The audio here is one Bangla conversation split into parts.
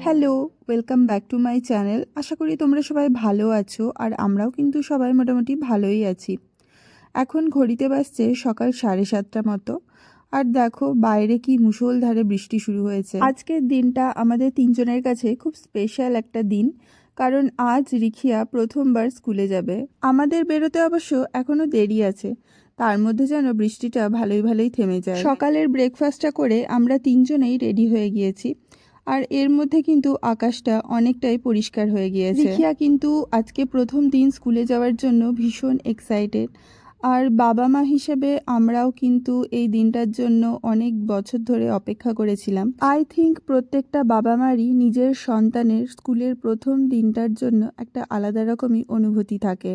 Hello welcome back to my channel আশা করি তোমরা সবাই ভালো আছো আর আমরাও কিন্তু সবাই মোটামুটি ভালোই আছি। এখন ঘড়িতে বাজছে সকাল সাড়ে সাতটা মতো। আর দেখো, বাইরে কি মুষলধারে বৃষ্টি শুরু হয়েছে। আজকের দিনটা আমাদের তিনজনের কাছে খুব স্পেশাল একটা দিন। কারণ আজ রিখিয়া প্রথমবার স্কুলে যাবে। আমাদের বেরোতে অবশ্য এখনও দেরি আছে। তার মধ্যে যেন বৃষ্টিটা ভালোই ভালোই থেমে যায়। সকালের ব্রেকফাস্টটা করে আমরা তিনজনেই রেডি হয়ে গিয়েছি। আর এর মধ্যে কিন্তু আকাশটা অনেকটাই পরিষ্কার হয়ে গিয়েছে। রিখিয়া কিন্তু আজকে প্রথম দিন স্কুলে যাওয়ার জন্য ভীষণ এক্সাইটেড আর বাবা মা হিসেবে আমরাও কিন্তু এই দিনটার জন্য অনেক বছর ধরে অপেক্ষা করেছিলাম। আই থিঙ্ক প্রত্যেকটা বাবা মারই নিজের সন্তানের স্কুলের প্রথম দিনটার জন্য একটা আলাদা রকমই অনুভূতি থাকে।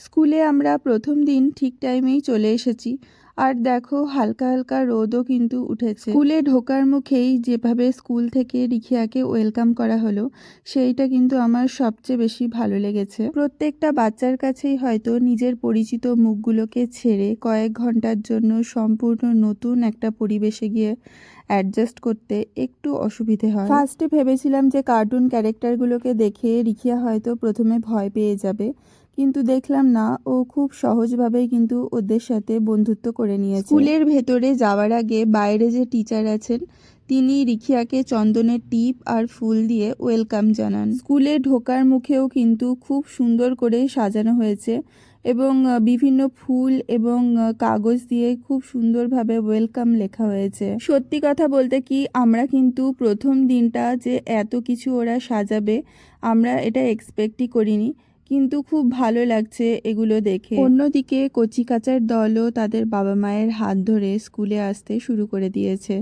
স্কুলে আমরা প্রথম দিন ঠিক টাইমেই চলে এসেছি। আর দেখো, হালকা হালকা রোদও কিন্তু উঠেছে। স্কুলে ঢোকার মুখেই যেভাবে স্কুল থেকে রিখিয়াকে ওয়েলকাম করা হলো, সেইটা কিন্তু আমার সবচেয়ে বেশি ভালো লেগেছে। প্রত্যেকটা বাচ্চার কাছেই হয়তো নিজের পরিচিত মুখগুলোকে ছেড়ে কয়েক ঘণ্টার জন্য সম্পূর্ণ নতুন একটা পরিবেশে গিয়ে অ্যাডজাস্ট করতে একটু অসুবিধে হয়। ফার্স্টে ভেবেছিলাম যে কার্টুন ক্যারেক্টারগুলোকে দেখে রিখিয়া হয়তো প্রথমে ভয় পেয়ে যাবে। কিন্তু দেখলাম না, ও খুব সহজভাবেই কিন্তু ওদের সাথে বন্ধুত্ব করে নিয়েছে। স্কুলের ভেতরে যাওয়ার আগে বাইরে যে টিচার আছেন, তিনি রিখিয়াকে চন্দনের টিপ আর ফুল দিয়ে ওয়েলকাম জানান। স্কুলে ঢোকার মুখেও কিন্তু খুব সুন্দর করে সাজানো হয়েছে এবং বিভিন্ন ফুল এবং কাগজ দিয়ে খুব সুন্দরভাবে ওয়েলকাম লেখা হয়েছে। সত্যি কথা বলতে কি, আমরা কিন্তু প্রথম দিনটা যে এত কিছু ওরা সাজাবে, আমরা এটা এক্সপেক্টই করিনি। কিন্তু খুব ভালো লাগছে এগুলো দেখে। অন্যদিকে কচিকাচার দলও তাদের বাবা মায়ের হাত ধরে স্কুলে আসতে শুরু করে দিয়েছে।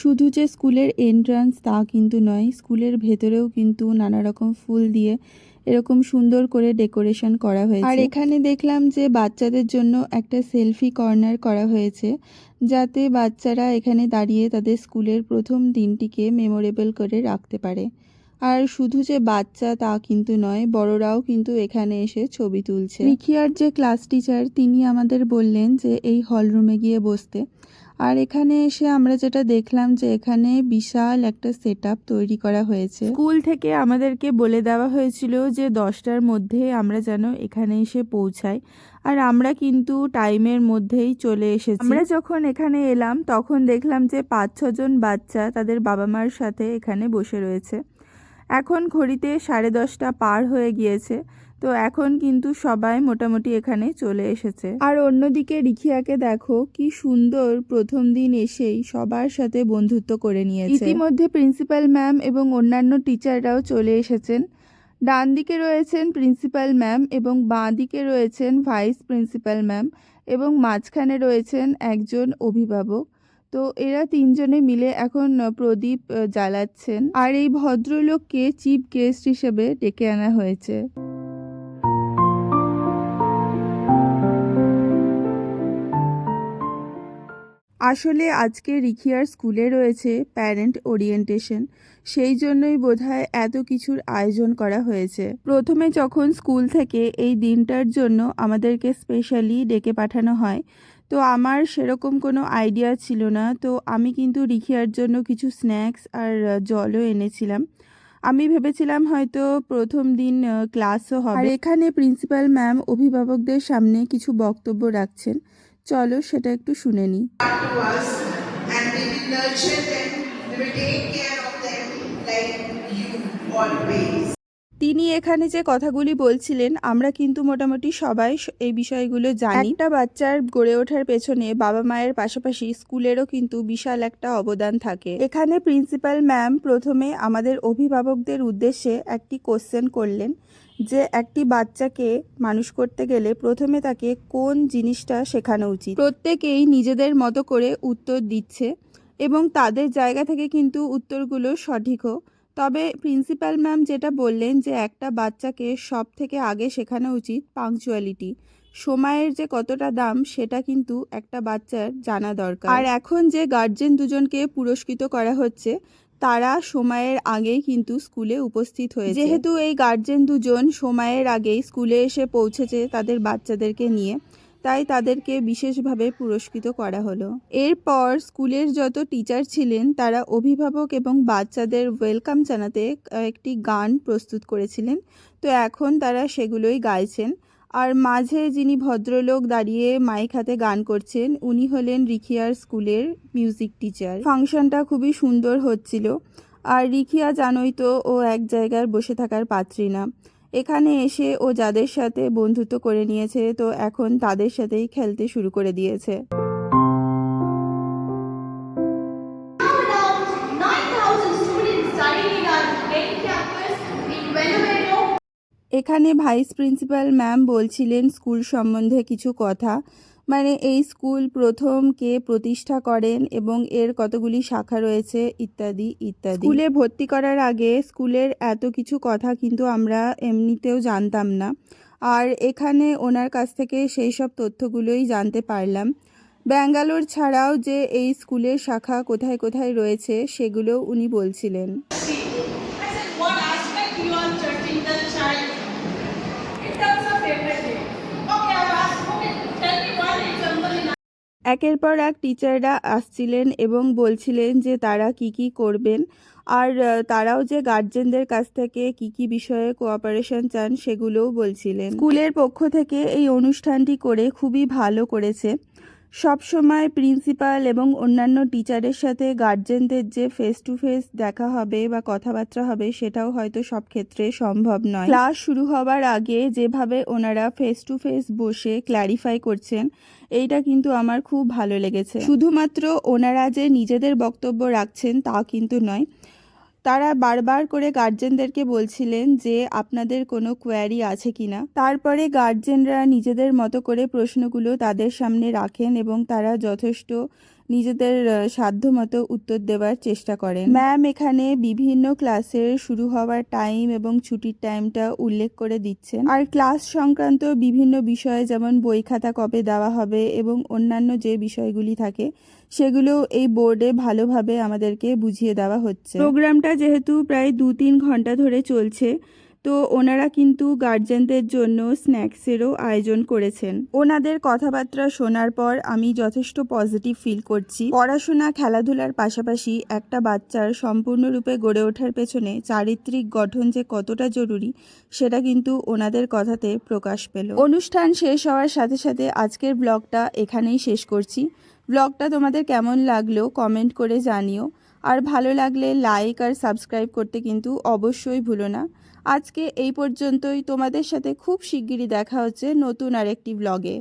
শুধু যে স্কুলের এন্ট্রান্স তা কিন্তু নয়, স্কুলের ভেতরেও কিন্তু নানা রকম ফুল দিয়ে এরকম সুন্দর করে ডেকোরেশন করা হয়েছে। আর এখানে দেখলাম যে বাচ্চাদের জন্য একটা সেলফি কর্নার করা হয়েছে যাতে বাচ্চারা এখানে দাঁড়িয়ে তাদের স্কুলের প্রথম দিনটিকে মেমোরেবল করে রাখতে পারে। আর শুধু যে বাচ্চা তা কিন্তু নয় বড়রাও কিন্তু এখানে এসে ছবি তুলছে। রিখিয়ার যে ক্লাস টিচার তিনি আমাদের বললেন যে এই হলরুমে গিয়ে বসতে আর এখানে এসে আমরা যেটা দেখলাম যে এখানে বিশাল একটা সেট তৈরি করা হয়েছে। স্কুল থেকে আমাদেরকে বলে দেওয়া হয়েছিল যে দশটার মধ্যে আমরা যেন এখানে এসে পৌঁছাই। আর আমরা কিন্তু টাইমের মধ্যেই চলে এসেছি। আমরা যখন এখানে এলাম, তখন দেখলাম যে পাঁচ ছজন বাচ্চা তাদের বাবা মার সাথে এখানে বসে রয়েছে। এখন ঘড়িতে সাড়ে দশটা পার হয়ে গিয়েছে। তো এখন কিন্তু সবাই মোটামুটি এখানে চলে এসেছে। আর অন্যদিকে রিখিয়াকে দেখো কি সুন্দর প্রথম দিন এসেই সবার সাথে বন্ধুত্ব করে নিয়েছে। ইতিমধ্যে প্রিন্সিপাল ম্যাম এবং অন্যান্য টিচাররাও চলে এসেছেন। ডান দিকে রয়েছেন প্রিন্সিপাল ম্যাম এবং বাঁ দিকে রয়েছেন ভাইস প্রিন্সিপাল ম্যাম এবং মাঝখানে রয়েছেন একজন অভিভাবক। তো এরা তিনজনে মিলে এখন প্রদীপ জ্বালাচ্ছেন। আর এই ভদ্রলোককে চিফ গেস্ট হিসেবে ডেকে আনা হয়েছে। আসলে আজকে রিখিয়ার স্কুলে রয়েছে প্যারেন্ট ওরিয়েন্টেশন। সেই জন্যই বোধহয় এত কিছুর আয়োজন করা হয়েছে। প্রথমে যখন স্কুল থেকে এই দিনটার জন্য আমাদেরকে স্পেশালি ডেকে পাঠানো হয়, তো আমার সেরকম কোনো আইডিয়া ছিল না। তো আমি কিন্তু রিখিয়ার জন্য কিছু স্ন্যাক্স আর জলও এনেছিলাম। আমি ভেবেছিলাম হয়তো প্রথম দিন ক্লাসও হবে। আর এখানে প্রিন্সিপাল ম্যাম অভিভাবকদের সামনে কিছু বক্তব্য রাখছেন। চলো সেটা একটু শুনে নিই. তিনি এখানে যে কথাগুলি বলছিলেন আমরা কিন্তু মোটামুটি সবাই এই বিষয়গুলো জানি। একটা বাচ্চার গড়ে ওঠার পেছনে বাবা মায়ের পাশাপাশি স্কুলেরও কিন্তু বিশাল একটা অবদান থাকে। এখানে প্রিন্সিপাল ম্যাম প্রথমে আমাদের অভিভাবকদের উদ্দেশ্যে একটি কোশ্চেন করলেন যে একটি বাচ্চাকে মানুষ করতে গেলে প্রথমে তাকে কোন জিনিসটা শেখানো উচিত? প্রত্যেকেই নিজেদের মতো করে উত্তর দিচ্ছে এবং তাদের জায়গা থেকে কিন্তু উত্তরগুলো সঠিকও তবে প্রিন্সিপাল ম্যাম যেটা বললেন যে একটা বাচ্চাকে সব থেকে আগে শেখানো উচিত পাংচুয়ালিটি। সময়ের যে কতটা দাম, সেটা কিন্তু একটা বাচ্চার জানা দরকার। আর এখন যে গার্জেন দুজনকে পুরস্কৃত করা হচ্ছে তারা সময়ের আগেই কিন্তু স্কুলে উপস্থিত হয়েছে। যেহেতু এই গার্জেন দুজন সময়ের আগেই স্কুলে এসে পৌঁছেছে তাদের বাচ্চাদেরকে নিয়ে, তাই তাদেরকে বিশেষভাবে পুরস্কৃত করা হলো। এরপর স্কুলের যত টিচার ছিলেন, তারা অভিভাবক এবং বাচ্চাদের ওয়েলকাম জানাতে একটি গান প্রস্তুত করেছিলেন। তো এখন তারা সেগুলোই গাইছেন। আর মাঝে যিনি ভদ্রলোক দাঁড়িয়ে মাইক হাতে গান করছেন, উনি হলেন রিখিয়ার স্কুলের মিউজিক টিচার। ফাংশনটা খুবই সুন্দর হচ্ছিল। আর রিখিয়া জানোই তো ও এক জায়গায় বসে থাকার পাত্রী না। এখানে এসে ও যাদের সাথে বন্ধুত্ব করে নিয়েছে, তো এখন তাদের সাথেই খেলতে শুরু করে দিয়েছে। এখানে ভাইস প্রিন্সিপাল ম্যাম বলছিলেন স্কুল সম্বন্ধে কিছু কথা। মানে এই স্কুল প্রথম কে প্রতিষ্ঠা করেন এবং এর কতগুলি শাখা রয়েছে ইত্যাদি ইত্যাদি। স্কুলে ভর্তি করার আগে স্কুলের এত কিছু কথা কিন্তু আমরা এমনিতেও জানতাম না। আর এখানে ওনার কাছ থেকে সেই সব তথ্যগুলোই জানতে পারলাম। ব্যাঙ্গালোর ছাড়াও যে এই স্কুলের শাখা কোথায় কোথায় রয়েছে সেগুলো উনি বলছিলেন। একের পর এক টিচাররা আসছিলেন এবং বলছিলেন যে তারা কি কি করবেন। আর তারাও যে গার্জেনদের কাছ থেকে কি কি বিষয়ে কোঅপারেশন চান সেগুলোও বলছিলেন। স্কুলের পক্ষ থেকে এই অনুষ্ঠানটি করে খুবই ভালো করেছে। সব সময় প্রিন্সিপাল এবং অন্যান্য টিচারের সাথে গার্জেনদের যে ফেস টু ফেস দেখা হবে বা কথাবার্তা হবে, সেটাও হয়তো সব ক্ষেত্রে সম্ভব নয়। ক্লাস শুরু হবার আগে যেভাবে ওনারা ফেস টু ফেস বসে ক্ল্যারিফাই করছেন, এইটা কিন্তু আমার খুব ভালো লেগেছে। শুধুমাত্র ওনারা যে নিজেদের বক্তব্য রাখছেন তা কিন্তু নয় তারা বারবার করে গার্জেনদেরকে বলছিলেন যে আপনাদের কোনো কোয়ারি আছে কিনা তারপরে গার্জেনরা নিজেদের মতো করে প্রশ্নগুলো তাদের সামনে রাখেন এবং তারা যথেষ্ট নিজেদের সাধ্যমতো উত্তর দেওয়ার চেষ্টা করেন। ম্যাম এখানে বিভিন্ন ক্লাসের শুরু হওয়ার টাইম এবং ছুটির টাইমটা উল্লেখ করে দিচ্ছেন। আর ক্লাস সংক্রান্ত বিভিন্ন বিষয়ে যেমন বই খাতা কবে দেওয়া হবে এবং অন্যান্য যে বিষয়গুলি থাকে সেগুলো এই বোর্ডে ভালোভাবে আমাদেরকে বুঝিয়ে দেওয়া হচ্ছে। প্রোগ্রামটা যেহেতু প্রায় দু তিন ঘণ্টা ধরে চলছে তো ওনারা কিন্তু গার্জেনদের জন্য স্ন্যাক্সেরও আয়োজন করেছেন। ওনাদের কথাবার্তা শোনার পর আমি যথেষ্ট পজিটিভ ফিল করছি। পড়াশোনা, খেলাধুলার পাশাপাশি একটা বাচ্চার সম্পূর্ণরূপে গড়ে ওঠার পেছনে চারিত্রিক গঠন যে কতটা জরুরি, সেটা কিন্তু ওনাদের কথাতে প্রকাশ পেল। অনুষ্ঠান শেষ হওয়ার সাথে সাথে আজকের ব্লগটা এখানেই শেষ করছি। ব্লগটা তোমাদের কেমন লাগল কমেন্ট করে জানিও। আর ভালো লাগলে লাইক আর সাবস্ক্রাইব করতে কিন্তু অবশ্যই ভুলো না। আজকে এই পর্যন্তই। তোমাদের সাথে খুব শিগগিরই দেখা হচ্ছে নতুন আরেকটি ব্লগে